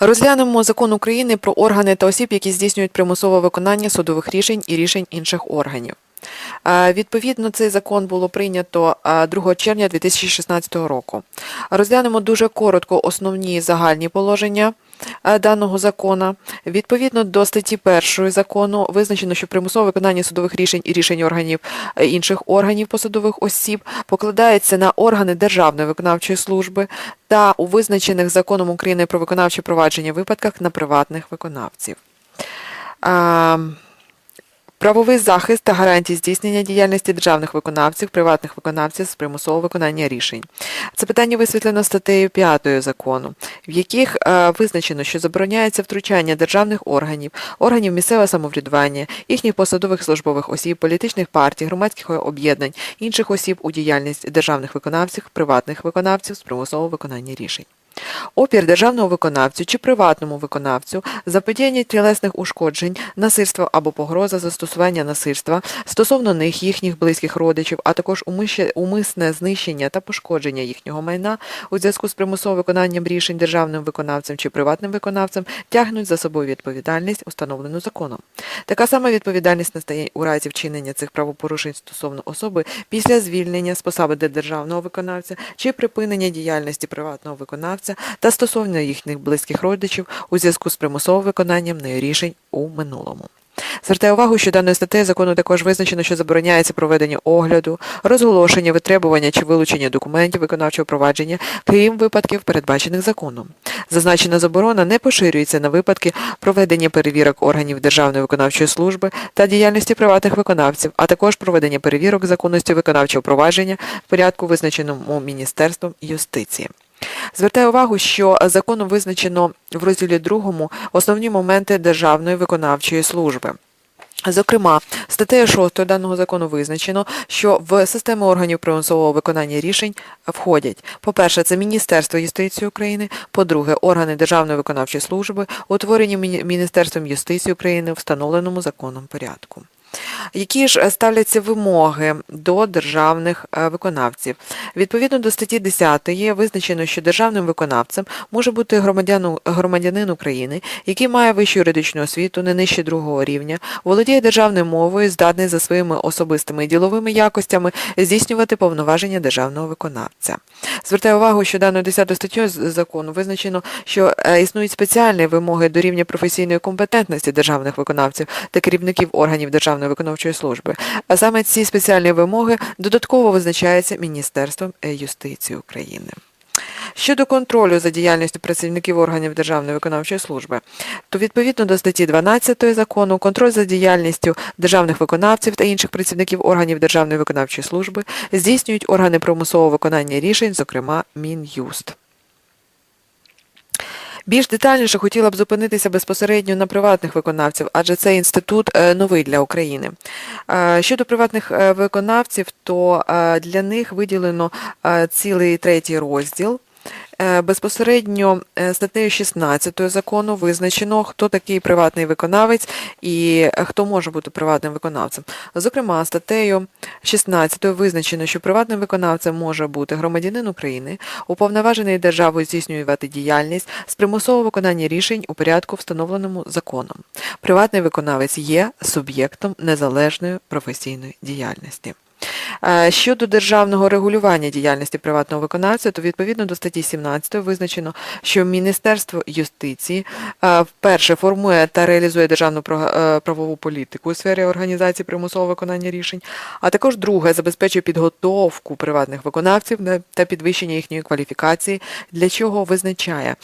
Розглянемо закон України про органи та осіб, які здійснюють примусове виконання судових рішень і рішень інших органів. Е, Відповідно, цей закон було прийнято е, 2 червня 2016 року. Розглянемо дуже коротко основні загальні положення е, даного закону. Відповідно до статті 1 закону визначено, що примусове виконання судових рішень і рішень органів е, інших органів посадових осіб покладається на органи Державної виконавчої служби та у визначених законом України про виконавче провадження випадках на приватних виконавців. Правовий захист та гарантії здійснення діяльності державних виконавців, приватних виконавців з примусового виконання рішень. Це питання висвітлено статтею 5 закону, в яких е, визначено, що забороняється втручання державних органів, органів місцевого самоврядування, їхніх посадових службових осіб, політичних партій, громадських об'єднань, інших осіб у діяльність державних виконавців, приватних виконавців з примусового виконання рішень. Опір державного виконавцю чи приватному виконавцю, заподіяння тілесних ушкоджень, насильство або погроза застосування насильства стосовно них, їхніх близьких родичів, а також умисне знищення та пошкодження їхнього майна у зв'язку з примусовим виконанням рішень державним виконавцем чи приватним виконавцем тягнуть за собою відповідальність, установлену законом. Така сама відповідальність настає у разі вчинення цих правопорушень стосовно особи після звільнення з посади державного виконавця чи припинення діяльності приватного виконавця та стосовно їхніх близьких родичів у зв'язку з примусовим виконанням рішень у минулому. Звертаю увагу, що даною статтею закону також визначено, що забороняється проведення огляду, розголошення, витребування чи вилучення документів виконавчого провадження, крім випадків, передбачених законом. Зазначена заборона не поширюється на випадки проведення перевірок органів Державної виконавчої служби та діяльності приватних виконавців, а також проведення перевірок законності виконавчого провадження в порядку, визначеному Міністерством юстиції. Звертаю увагу, що законом визначено в розділі 2 основні моменти Державної виконавчої служби. Зокрема, статтею 6 даного закону визначено, що в систему органів примусового виконання рішень входять, по-перше, це Міністерство юстиції України, по-друге, органи Державної виконавчої служби, утворені Міністерством юстиції України встановленому законом порядку. Які ж е, ставляться вимоги до державних е, виконавців? Відповідно до статті 10 визначено, що державним виконавцем може бути громадянин України, який має вищу юридичну освіту не нижче другого рівня, володіє державною мовою, здатний за своїми особистими діловими якостями здійснювати повноваження державного виконавця. Звертаю увагу, що даною 10 статтею з- закону визначено, що е, існують спеціальні вимоги до рівня професійної компетентності державних виконавців та керівників органів Державної виконавчої служби. А саме ці спеціальні вимоги додатково визначаються Міністерством е, юстиції України. Щодо контролю за діяльністю працівників органів Державної виконавчої служби, то відповідно до статті 12 закону контроль за діяльністю державних виконавців та інших працівників органів Державної виконавчої служби здійснюють органи примусового виконання рішень, зокрема Мін'юст. Більш детальніше хотіла б зупинитися безпосередньо на приватних виконавців, адже цей інститут е, новий для України. Е, Щодо приватних е, виконавців, то для них виділено цілий третій розділ. Е, Безпосередньо е, статтею 16 закону визначено, хто такий приватний виконавець і е, хто може бути приватним виконавцем. Зокрема, статтею 16 визначено, що приватним виконавцем може бути громадянин України, уповноважений державою здійснювати діяльність з примусового виконання рішень у порядку, встановленому законом. Приватний виконавець є суб'єктом незалежної професійної діяльності. Е, Щодо державного регулювання діяльності приватного виконавця, то відповідно до статті 17 визначено, що Міністерство юстиції е, вперше формує та реалізує державну е, правову політику у сфері організації примусового виконання рішень, а також друге забезпечує підготовку приватних виконавців та підвищення їхньої кваліфікації, для чого визначає.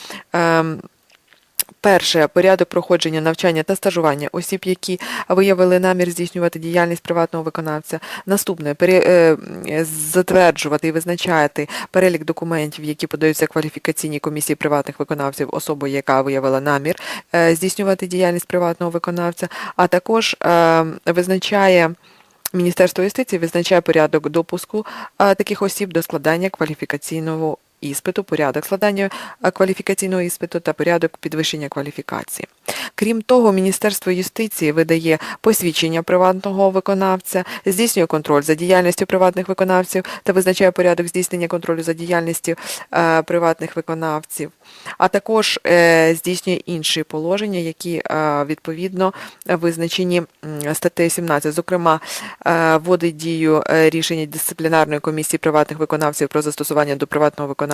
Перше порядок проходження навчання та стажування осіб, які виявили намір здійснювати діяльність приватного виконавця. Наступне е, затверджувати і визначати перелік документів, які подаються кваліфікаційній комісії приватних виконавців, особи, яка виявила намір е, здійснювати діяльність приватного виконавця, а також е, визначає. Міністерство юстиції визначає порядок допуску таких осіб до складання кваліфікаційного іспиту, порядок складання е, кваліфікаційного іспиту та порядок підвищення кваліфікації. Крім того, Міністерство юстиції видає посвідчення приватного виконавця, здійснює контроль за діяльністю приватних виконавців та визначає порядок здійснення контролю за діяльністю е, приватних виконавців, а також е, здійснює інші положення, які відповідно визначені статтею 17. Зокрема, вводить дію рішення дисциплінарної комісії приватних виконавців про застосування до приватного виконавця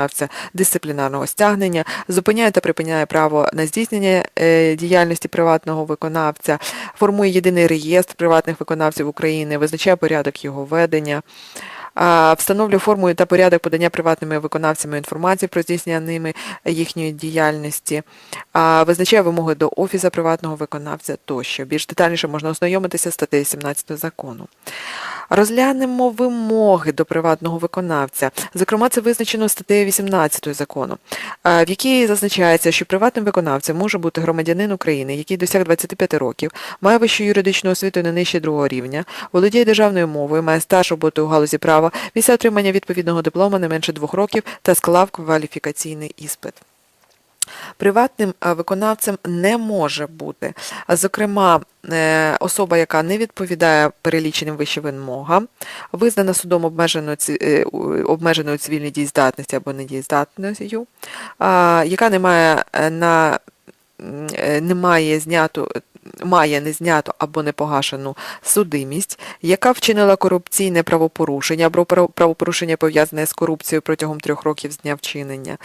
дисциплінарного стягнення, зупиняє та припиняє право на здійснення е, діяльності приватного виконавця, формує єдиний реєстр приватних виконавців України, визначає порядок його ведення. Встановлює форму та порядок подання приватними виконавцями інформації про здійснення ними їхньої діяльності, визначає вимоги до офісу приватного виконавця тощо. Більш детальніше можна ознайомитися з статтею 17 закону. Розглянемо вимоги до приватного виконавця. Зокрема, це визначено статтею 18 закону, в якій зазначається, що приватним виконавцем може бути громадянин України, який досяг 25 років, має вищу юридичну освіту не нижче другого рівня, володіє державною мовою, має стаж роботи у галузі права, після отримання відповідного диплома не менше двох років та склав кваліфікаційний іспит. Приватним е, виконавцем не може бути, зокрема, е, особа, яка не відповідає переліченим вище вимогам, визнана судом обмеженою, е, обмеженою цивільній дієздатності або недієздатністю, яка не має на не має зняту має незняту або непогашену судимість, яка вчинила корупційне правопорушення або правопорушення пов'язане з корупцією протягом трьох років з дня вчинення,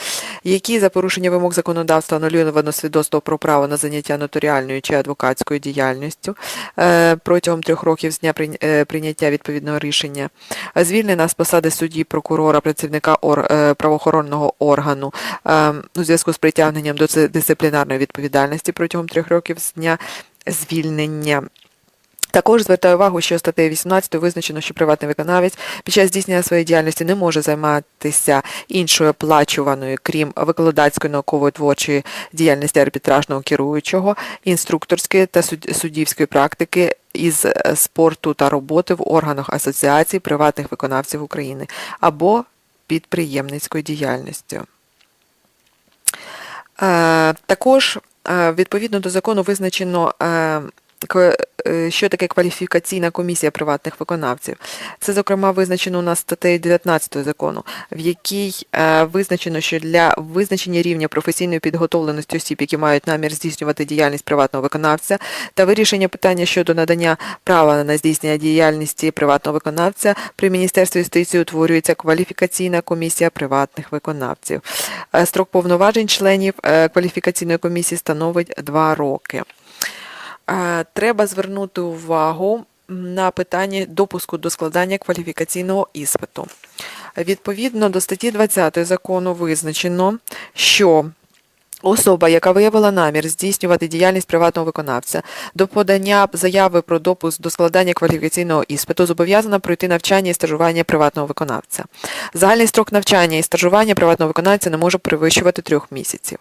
які за порушення вимог законодавства анулювано свідоцтво про право на заняття нотаріальною чи адвокатською діяльністю е, протягом трьох років з дня е, прийняття відповідного рішення, звільнена з посади судді, прокурора, працівника е, правоохоронного органу у зв'язку з притягненням до дисциплінарної відповідальності протягом трьох років з дня звільнення. Також звертаю увагу, що статтею 18 визначено, що приватний виконавець під час здійснення своєї діяльності не може займатися іншою оплачуваною, крім викладацької наукової творчої діяльності арбітражного керуючого, інструкторської та суддівської практики із е, спорту та роботи в органах Асоціації приватних виконавців України або підприємницькою діяльністю. Е, Також е, відповідно до закону визначено, що таке кваліфікаційна комісія приватних виконавців. Це, зокрема, визначено у нас статтею 19 закону, в якій е, визначено, що для визначення рівня професійної підготовленості осіб, які мають намір здійснювати діяльність приватного виконавця, та вирішення питання щодо надання права на здійснення діяльності приватного виконавця при Міністерстві юстиції утворюється кваліфікаційна комісія приватних виконавців. Е, Строк повноважень членів е, кваліфікаційної комісії становить 2 роки. Треба звернути увагу на питання допуску до складання кваліфікаційного іспиту. Відповідно до статті 20 закону визначено, що Особа, яка виявила намір здійснювати діяльність приватного виконавця до подання заяви про допуск до складання кваліфікаційного іспиту, зобов'язана пройти навчання і стажування приватного виконавця. Загальний строк навчання і стажування приватного виконавця не може перевищувати трьох місяців.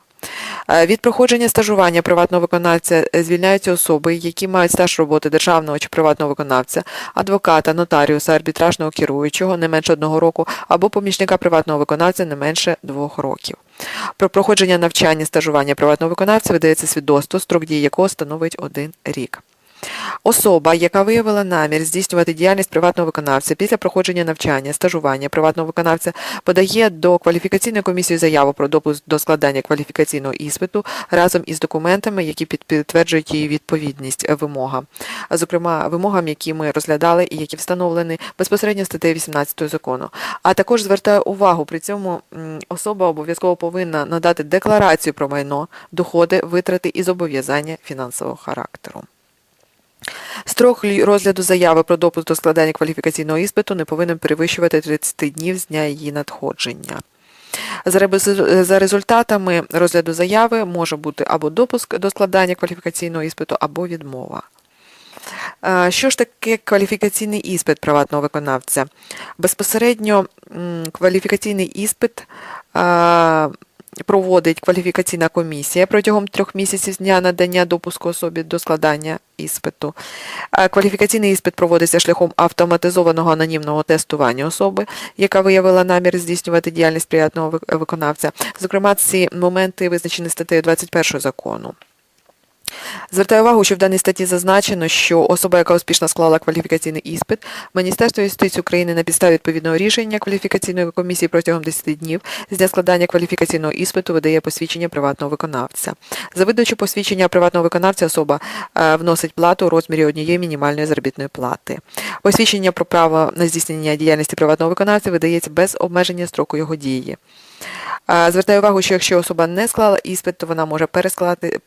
Е, Від проходження стажування приватного виконавця е, звільняються особи, які мають стаж роботи державного чи приватного виконавця, адвоката, нотаріуса, арбітражного керуючого не менше одного року або помічника приватного виконавця не менше двох років. Про проходження навчання стажування приватного виконавця видається свідоцтво, строк дії якого становить один рік. Особа, яка виявила намір здійснювати діяльність приватного виконавця після проходження навчання, стажування приватного виконавця, подає до кваліфікаційної комісії заяву про допуск до складання кваліфікаційного іспиту разом із документами, які підтверджують її відповідність вимогам, зокрема вимогам, які ми розглядали і які встановлені безпосередньо статтею 18 закону. А також звертаю увагу, при цьому особа обов'язково повинна надати декларацію про майно, доходи, витрати і зобов'язання фінансового характеру. Строк розгляду заяви про допуск до складання кваліфікаційного іспиту не повинен перевищувати 30 днів з дня її надходження. За результатами розгляду заяви може бути або допуск до складання кваліфікаційного іспиту, або відмова. Що ж таке кваліфікаційний іспит приватного виконавця? Безпосередньо кваліфікаційний іспит проводить кваліфікаційна комісія протягом трьох місяців з дня надання допуску особі до складання іспиту. Кваліфікаційний іспит проводиться шляхом автоматизованого анонімного тестування особи, яка виявила намір здійснювати діяльність приятного виконавця. Зокрема, ці моменти визначені статтею 21 закону. Звертаю увагу, що в даній статті зазначено, що особа, яка успішно склала кваліфікаційний іспит, Міністерство юстиції України на підставі відповідного рішення кваліфікаційної комісії протягом 10 днів з дня складання кваліфікаційного іспиту видає посвідчення приватного виконавця. За видачу посвідчення приватного виконавця особа е, вносить плату у розмірі однієї мінімальної заробітної плати. Посвідчення про право на здійснення діяльності приватного виконавця видається без обмеження строку його дії. А, Звертаю увагу, що якщо особа не склала іспит, то вона може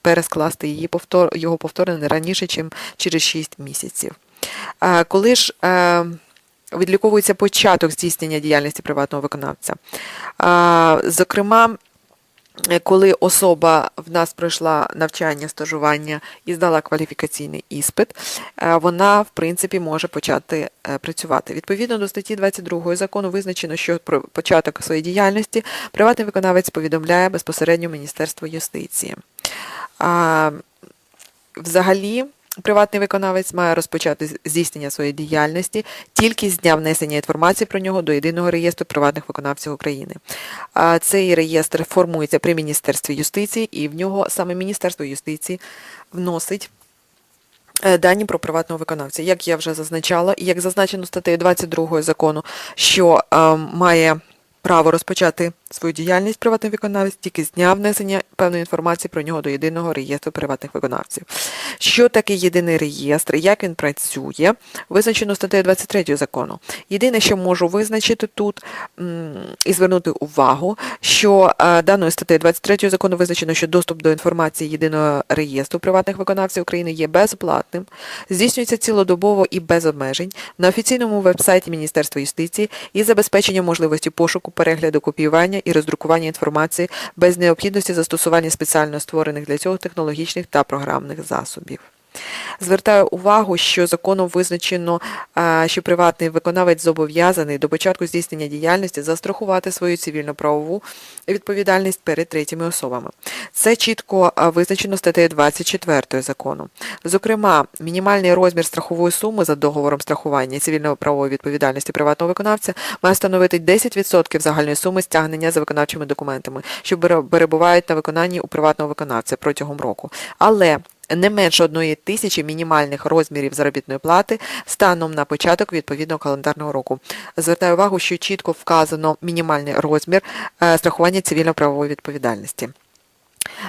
перескласти її повтор, його повторно раніше, ніж через 6 місяців. Коли ж е, відліковується початок здійснення діяльності приватного виконавця? Зокрема, коли особа в нас пройшла навчання, стажування і здала кваліфікаційний іспит, е, вона, в принципі, може почати е, працювати. Відповідно до статті 22 закону визначено, що про початок своєї діяльності приватний виконавець повідомляє безпосередньо Міністерство юстиції. Взагалі, приватний виконавець має розпочати здійснення своєї діяльності тільки з дня внесення інформації про нього до єдиного реєстру приватних виконавців України. Цей реєстр формується при Міністерстві юстиції, і в нього саме Міністерство юстиції вносить. е, Дані про приватного виконавця, як я вже зазначала, і як зазначено статтею 22 закону, що е, має право розпочати свою діяльність приватний виконавець тільки з дня внесення певної інформації про нього до єдиного реєстру приватних виконавців. Що таке єдиний реєстр, як він працює, визначено статтею 23 закону. Єдине, що можу визначити тут і звернути увагу, що е, даною статтею 23 закону визначено, що доступ до інформації єдиного реєстру приватних виконавців України є безплатним, здійснюється цілодобово і без обмежень на офіційному вебсайті Міністерства юстиції і забезпечення можливості пошуку, перегляду, копіювання і роздрукування інформації без необхідності застосування спеціально створених для цього технологічних та програмних засобів. Звертаю увагу, що законом визначено, що приватний виконавець зобов'язаний до початку здійснення діяльності застрахувати свою цивільно-правову відповідальність перед третіми особами. Це чітко визначено статтею 24 закону. Зокрема, мінімальний розмір страхової суми за договором страхування цивільно-правової відповідальності приватного виконавця має становити 10% загальної суми стягнення за виконавчими документами, що перебувають на виконанні у приватного виконавця протягом року. Але не менше одної тисячі мінімальних розмірів заробітної плати станом на початок відповідного календарного року. Звертаю увагу, що чітко вказано мінімальний розмір е, страхування цивільно-правової відповідальності.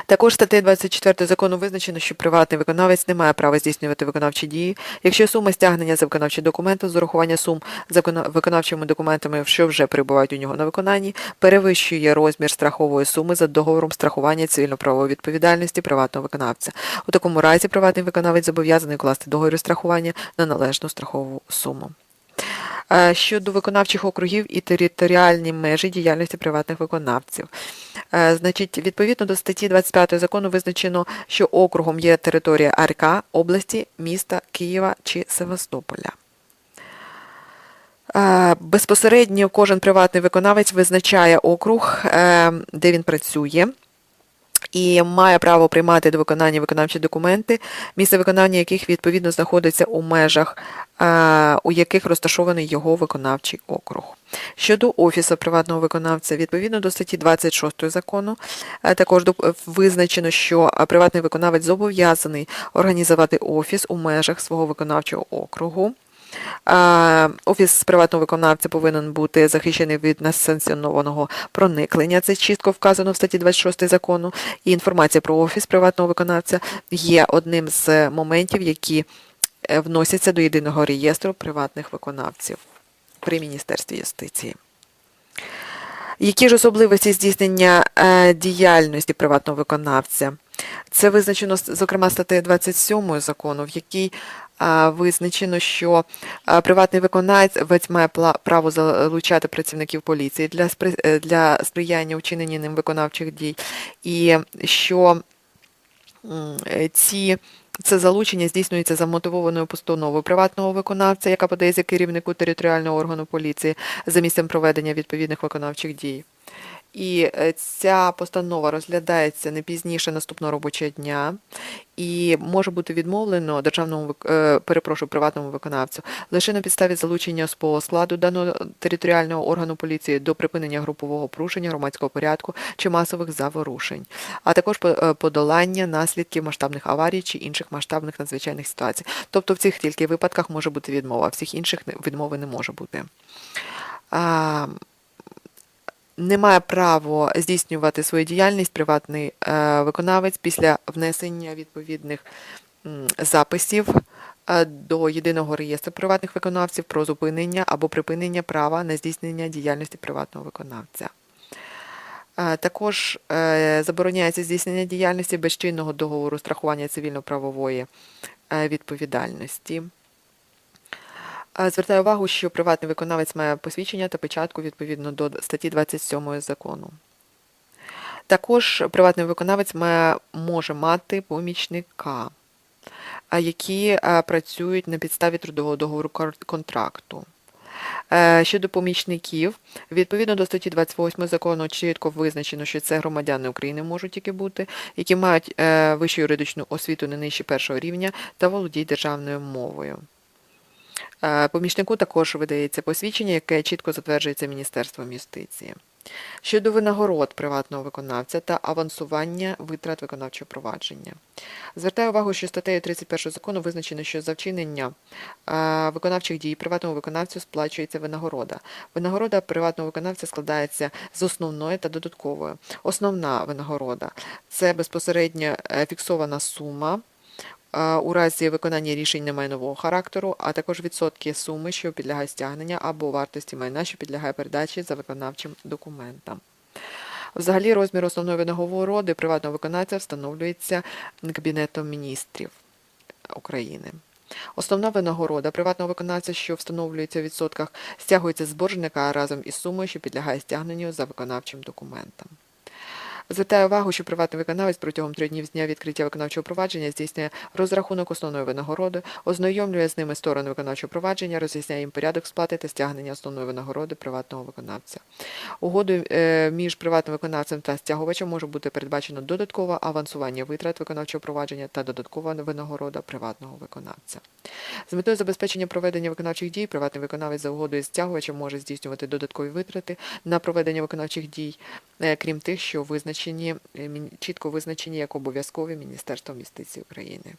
Також статтею 24 закону визначено, що приватний виконавець не має права здійснювати виконавчі дії, якщо сума стягнення за виконавчі документи з урахування сум за виконавчими документами, що вже перебувають у нього на виконанні, перевищує розмір страхової суми за договором страхування цивільно-правової відповідальності приватного виконавця. У такому разі приватний виконавець зобов'язаний укласти договір страхування на належну страхову суму. Е, Щодо виконавчих округів і територіальні межі діяльності приватних виконавців. Е, Значить, відповідно до статті 25 закону визначено, що округом є територія АРК, області, міста Києва чи Севастополя. Е, Безпосередньо кожен приватний виконавець визначає округ, е, де він працює. І має право приймати до виконання виконавчі документи, місце виконання яких відповідно знаходиться у межах, е, у яких розташований його виконавчий округ. Щодо офісу приватного виконавця, відповідно до статті 26 закону, е, також визначено, що е, приватний виконавець зобов'язаний організувати офіс у межах свого виконавчого округу. Офіс приватного виконавця повинен бути захищений від несанкціонованого проникнення. Це чітко вказано в статті 26 закону. І інформація про офіс приватного виконавця є одним з моментів, які е, вносяться до єдиного реєстру приватних виконавців при Міністерстві юстиції. Які ж особливості здійснення е, діяльності приватного виконавця? Це визначено, зокрема, статтею 27 закону, в якій визначено, що приватний виконавець має право залучати працівників поліції для, е, для сприяння вчиненні ним виконавчих дій, і що е, ці це залучення здійснюється за мотивованою постановою приватного виконавця, яка подається керівнику територіального органу поліції за місцем проведення відповідних виконавчих дій. І е, ця постанова розглядається не пізніше наступного робочого дня і може бути відмовлено державному е, перепрошую, приватному виконавцю лише на підставі залучення особового складу даного територіального органу поліції до припинення групового порушення громадського порядку чи масових заворушень, а також е, подолання наслідків масштабних аварій чи інших масштабних надзвичайних ситуацій. Тобто в цих тільки випадках може бути відмова, всіх інших відмови не може бути. Не має право здійснювати свою діяльність приватний е, виконавець після внесення відповідних записів е, до єдиного реєстру приватних виконавців про зупинення або припинення права на здійснення діяльності приватного виконавця. Е, Також забороняється здійснення діяльності без чинного договору страхування цивільно-правової відповідальності. Звертаю увагу, що приватний виконавець має посвідчення та печатку відповідно до статті 27 закону. Також приватний виконавець має, може мати помічника, які працюють на підставі трудового договору контракту. Е, Щодо помічників, відповідно до статті 28 закону чітко визначено, що це громадяни України можуть тільки бути, які мають е, вищу юридичну освіту не нижче першого рівня та володіють державною мовою. Е, Помічнику також видається посвідчення, яке чітко затверджується Міністерством юстиції. Щодо винагород приватного виконавця та авансування витрат виконавчого провадження. Звертаю увагу, що статтею 31 закону визначено, що за вчинення е, виконавчих дій приватному виконавцю сплачується винагорода. Винагорода приватного виконавця складається з основної та додаткової. Основна винагорода це безпосередньо е, фіксована сума у разі виконання рішень немайнового характеру, а також відсотки суми, що підлягають стягнення або вартості майна, що підлягає передачі за виконавчим документом. Взагалі розмір основної винагороди приватного виконавця встановлюється Кабінетом міністрів України. Основна винагорода приватного виконавця, що встановлюється в відсотках, стягується з боржника разом із сумою, що підлягає стягненню за виконавчим документом. Звертаю увагу, що приватний виконавець протягом трьох днів з дня відкриття виконавчого провадження здійснює розрахунок основної винагороди, ознайомлює з ними сторони виконавчого провадження, роз'ясняє їм порядок сплати та стягнення основної винагороди приватного виконавця. Угодою е, між приватним виконавцем та стягувачем може бути передбачено додаткове авансування витрат виконавчого провадження та додаткова винагорода приватного виконавця. З метою забезпечення проведення виконавчих дій приватний виконавець за угодою з стягувачем може здійснювати додаткові витрати на проведення виконавчих дій, крім тих, що визначені е, чітко визначені як обов'язкові Міністерством юстиції України.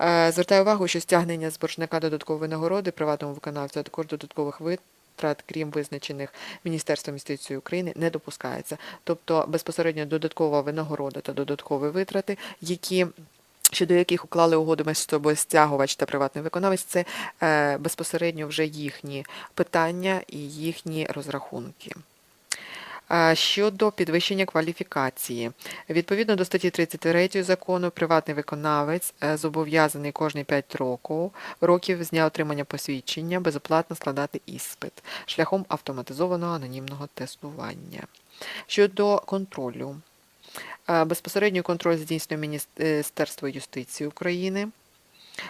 Е, Звертаю увагу, що стягнення з боржника додаткової нагороди приватному виконавцю, а також додаткових витрат, крім визначених Міністерством юстиції України, не допускається. Тобто безпосередньо додаткова винагорода та додаткові витрати, які щодо яких уклали угоду між собою стягувач та приватний виконавець, це е, безпосередньо вже їхні питання і їхні розрахунки. Щодо підвищення кваліфікації, відповідно до статті 33 закону, приватний виконавець е, зобов'язаний кожні 5 років, років з дня отримання посвідчення безоплатно складати іспит шляхом автоматизованого анонімного тестування. Щодо контролю, е, безпосередньо контроль здійснює Міністерство юстиції України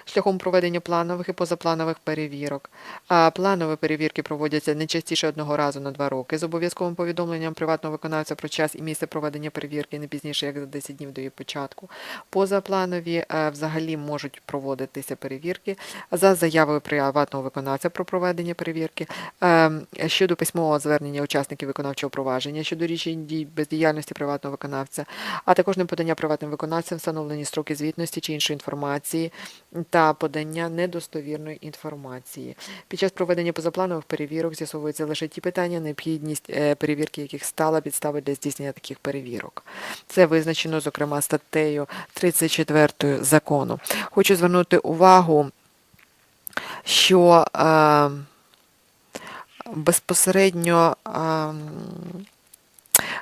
шляхом проведення планових і позапланових перевірок. А планові перевірки проводяться не частіше одного разу на два роки з обов'язковим повідомленням приватного виконавця про час і місце проведення перевірки не пізніше як за 10 днів до її початку. Позапланові е, взагалі можуть проводитися перевірки за заявою приватного виконавця про проведення перевірки е, щодо письмового звернення учасників виконавчого провадження щодо рішень дій бездіяльності приватного виконавця, а також неподання приватним виконавцям встановлені строки звітності чи іншої інформації та подання недостовірної інформації. Під час проведення позапланових перевірок з'ясовуються лише ті питання, необхідність е, перевірки яких стала підставою для здійснення таких перевірок. Це визначено, зокрема, статтею 34 закону. Хочу звернути увагу, що е, безпосередньо е,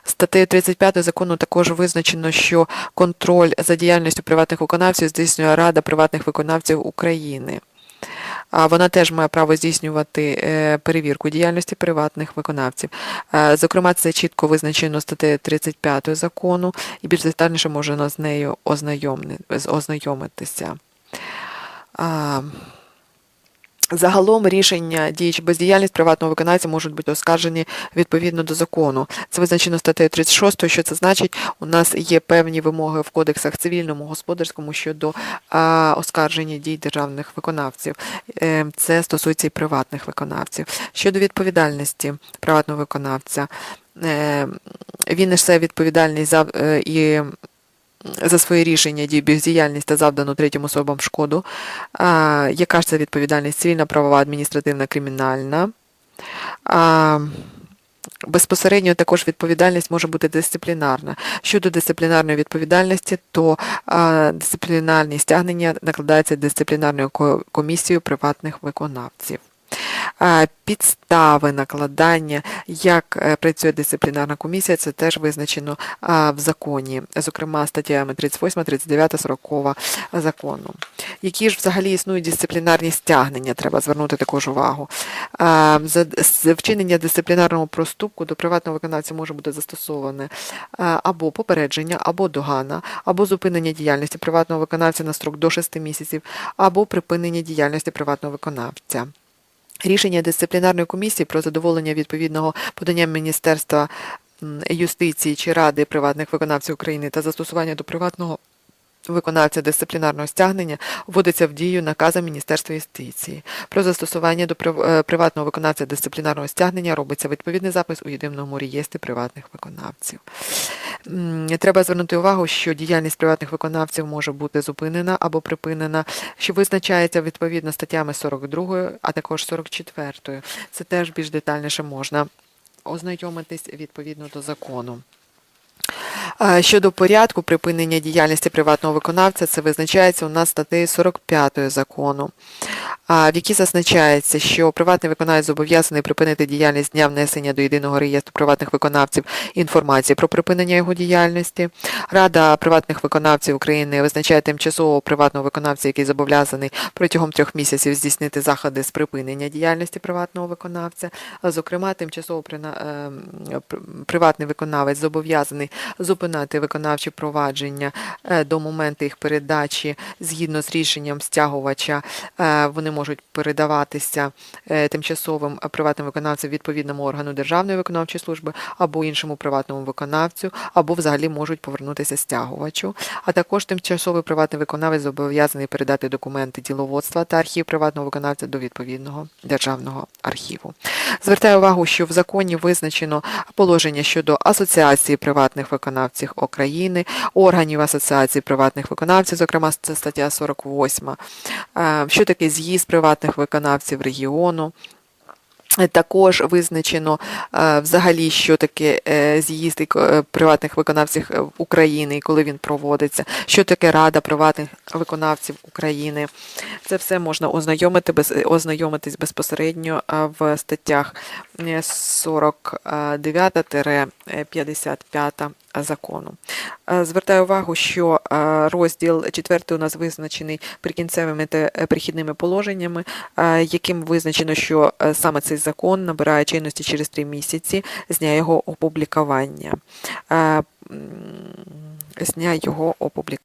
Статтею 35 закону також визначено, що контроль за діяльністю приватних виконавців здійснює Рада приватних виконавців України. Вона теж має право здійснювати е, перевірку діяльності приватних виконавців. Зокрема, це чітко визначено статтею 35 закону, і більш детальніше можна з нею ознайомитися. Загалом рішення дій чи бездіяльність приватного виконавця можуть бути оскаржені відповідно до закону. Це визначено статтею 36, що це значить, у нас є певні вимоги в кодексах цивільному, господарському щодо оскарження дій державних виконавців. Е, Це стосується і приватних виконавців. Щодо відповідальності приватного виконавця, е, він несе відповідальність за е, і за свої рішення, дій, бездіяльність та завдану третім особам шкоду. Яка ж це відповідальність? Цивільна, правова, адміністративна, кримінальна. Безпосередньо також відповідальність може бути дисциплінарна. Щодо дисциплінарної відповідальності, то дисциплінарні стягнення накладаються дисциплінарною комісією приватних виконавців. Підстави накладання, як е, працює дисциплінарна комісія, це теж визначено в законі, зокрема статтями 38, 39, 40 закону. Які ж взагалі існують дисциплінарні стягнення, треба звернути також увагу. За вчинення дисциплінарного проступку до приватного виконавця може бути застосоване або попередження, або догана, або зупинення діяльності приватного виконавця на строк до 6 місяців, або припинення діяльності приватного виконавця. Рішення дисциплінарної комісії про задоволення відповідного подання Міністерства юстиції чи Ради приватних виконавців України та застосування до приватного виконавця дисциплінарного стягнення вводиться в дію наказом Міністерства юстиції. Про застосування до е, приватного виконавця дисциплінарного стягнення робиться відповідний запис у єдиному реєстрі приватних виконавців. Треба звернути увагу, що діяльність приватних виконавців може бути зупинена або припинена, що визначається відповідно статтями 42, а також 44. Це теж більш детальніше можна ознайомитись відповідно до закону. Щодо порядку припинення діяльності приватного виконавця, це визначається у нас статтею 45 закону, в якій зазначається, що приватний виконавець зобов'язаний припинити діяльність дня внесення до єдиного реєстру приватних виконавців інформації про припинення його діяльності. Рада приватних виконавців України визначає тимчасового приватного виконавця, який зобов'язаний протягом трьох місяців здійснити заходи з припинення діяльності приватного виконавця. Зокрема, тимчасово ем, пр- приватний виконавець зобов'язаний зупинати виконавчі провадження е, до моменту їх передачі згідно з рішенням стягувача. е, Вони можуть передаватися е, тимчасовим приватним виконавцям відповідному органу Державної виконавчої служби або іншому приватному виконавцю, або взагалі можуть повернутися стягувачу. А також тимчасовий приватний виконавець зобов'язаний передати документи діловодства та архів приватного виконавця до відповідного державного архіву. Звертаю увагу, що в законі визначено положення щодо асоціації приватних виконавців України, органів асоціації приватних виконавців, зокрема це стаття 48. Е, Що таке з'їзд приватних виконавців регіону? Також визначено е, взагалі, що таке е, з'їзд е, приватних виконавців України і коли він проводиться, що таке Рада приватних виконавців України. Це все можна ознайомити ознайомитись безпосередньо в статтях е, 49-55 закону. Звертаю увагу, що розділ 4 у нас визначений прикінцевими та перехідними положеннями, яким визначено, що саме цей закон набирає чинності через три місяці з дня його опублікування. Е, З дня його опублікування.